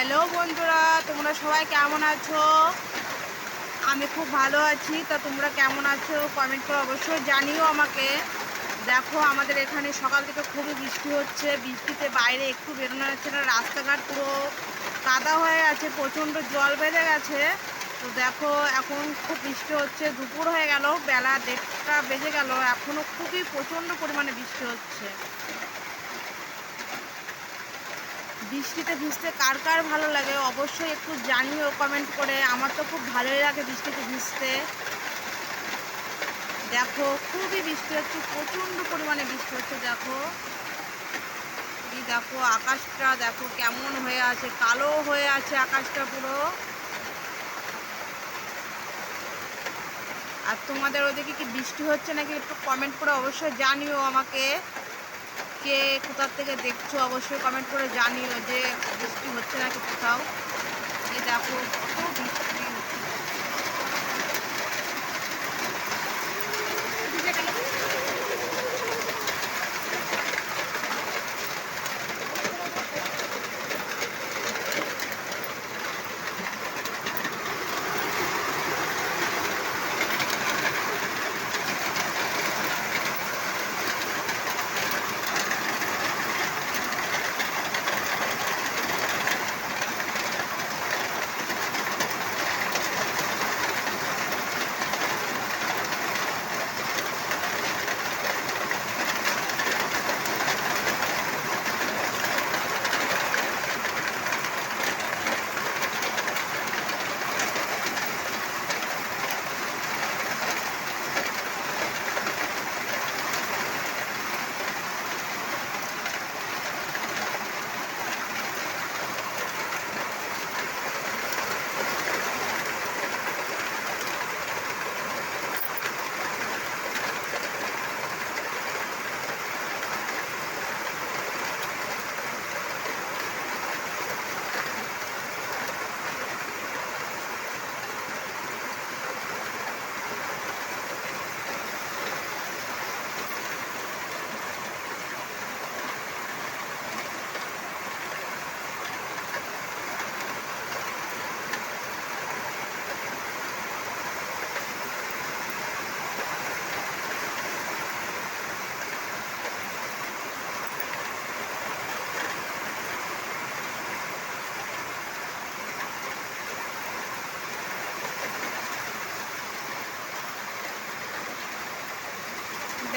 Hello বন্ধুরা, তোমরা সবাই কেমন আছো? আমি খুব ভালো আছি, তা তোমরা কেমন আছো? কমেন্ট করে অবশ্যই জানিও আমাকে। দেখো, আমাদের এখানে সকাল থেকে খুবই বৃষ্টি হচ্ছে, বৃষ্টিতে বাইরে একটু বেরোনো যাচ্ছে না, রাস্তাঘাট পুরো কাদা হয়ে আছে, প্রচণ্ড জল বেঁধে গেছে। তো দেখো, এখন খুব বৃষ্টি হচ্ছে, দুপুর হয়ে গেল, বেলা দেড়টা বেজে গেল এখনও খুবই প্রচণ্ড পরিমাণে বৃষ্টি হচ্ছে। বৃষ্টিতে ভিজতে কার কার ভালো লাগে অবশ্যই একটু জানিও কমেন্ট করে। আমার তো খুব ভালোই লাগে বৃষ্টিতে ভিজতে। দেখো, খুবই বৃষ্টি হচ্ছে, প্রচণ্ড পরিমাণে বৃষ্টি হচ্ছে, দেখো। এই দেখো, আকাশটা দেখো কেমন হয়ে আছে, কালো হয়ে আছে আকাশটা পুরো। আর তোমাদের ওদিকে কি বৃষ্টি হচ্ছে নাকি একটু কমেন্ট করে অবশ্যই জানিও আমাকে। কে কোথার থেকে দেখছ, অবশ্যই কমেন্ট করে জানিও যে বৃষ্টি হচ্ছে নাকি কোথাও। এই দেখো কত বৃষ্টি।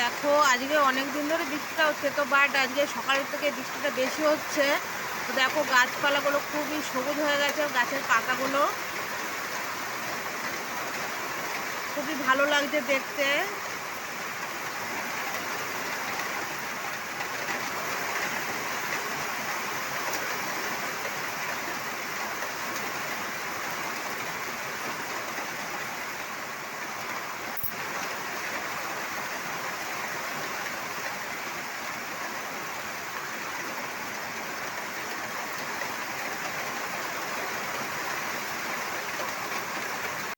দেখো, আজকে অনেক দিন ধরে বৃষ্টিটা হচ্ছে তো বাট আজকে সকালের থেকে বৃষ্টিটা বেশি হচ্ছে। তো দেখো, গাছপালাগুলো খুবই সবুজ হয়ে গেছে, গাছের পাতাগুলো খুবই ভালো লাগছে দেখতে।